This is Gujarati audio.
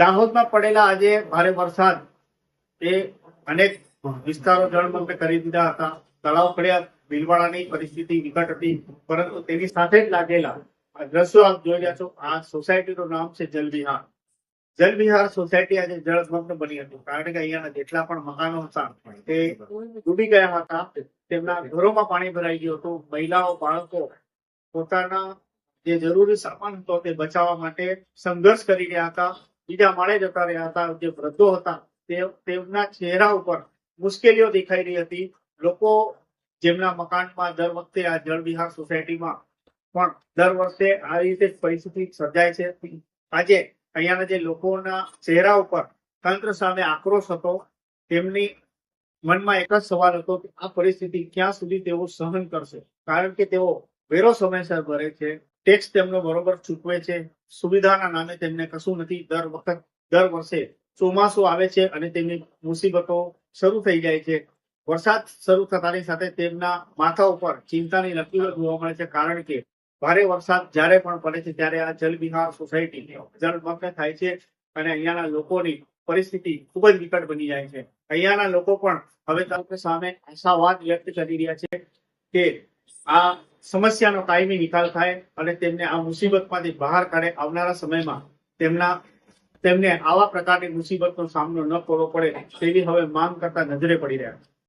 દાહોદમાં પડેલા આજે ભારે વરસાદ. એ અનેક વિસ્તારો જળમગ્ન કરી દીધા હતા. તળાવ પડ્યા, ભીલવાડાની પરિસ્થિતિ વિકટ હતી. પરંતુ તેની સાથે જ લાગેલા દ્રશ્યો આપ જોઈ રહ્યા છો. આ સોસાયટીનું નામ છે જલવિહાર જલવિહાર સોસાયટી આજે જળમગ્ન બની હતી. કારણ કે અહીંયાના જેટલા પણ મકાનો હતા, તે ડૂબી ગયા હતા. તેમના ઘરોમાં પાણી ભરાઈ ગયું હતું. મહિલાઓ, બાળકો પોતાના જે જરૂરી સામાન હતો તે બચાવવા માટે સંઘર્ષ કરી રહ્યા હતા. બીજા માળે જતા રહ્યા હતા, જે વૃદ્ધો હતા તેમના ચહેરા ઉપર મુશ્કેલીઓ દેખાઈ રહી હતી. લોકો જેમના મકાનમાં દર વખતે આ જળવિહાર સોસાયટીમાં પણ દર વર્ષે આ રીતે પરિસ્થિતિ સર્જાય છે. આજે અહીંયાના જે લોકોના ચહેરા ઉપર તંત્ર સામે આક્રોશ હતો, તેમની મનમાં એક જ સવાલ હતો કે આ પરિસ્થિતિ ક્યાં સુધી તેઓ સહન કરશે? કારણ કે તેઓ વેરો સમયસર ભરે છે ટેક્સ તેમનો બરોબર ચૂકવે છે સુવિધાના નામે તેમને કશું નથી. દર વખત, દર વર્ષે ચોમાસું આવે છે અને તેમની મુસીબતો શરૂ થઈ જાય છે. વરસાદ શરૂ થતાની સાથે તેમના માથા ઉપર ચિંતાની લકીરો જોવા મળે છે. કારણ કે ભારે વરસાદ જ્યારે પણ પડે છે ત્યારે આ જલવિહાર સોસાયટી જળમગ્ન થાય છે અને અહીંયાના લોકોની પરિસ્થિતિ ખૂબ જ વિકટ બની જાય છે. અહીંયાના લોકો પણ હવે તંત્ર સામે આશાવાદ વ્યક્ત કરી રહ્યા છે કે આ સમસ્યાનો કાયમી નિકાલ થાય અને તેમને આ મુસીબતમાંથી બહાર કાઢે આવનારા સમયમાં તેમના, તેમને આવા પ્રકારની મુસીબતનો સામનો ન કરવો પડે તેવી હવે માંગ કરતા નજરે પડી રહ્યા છે.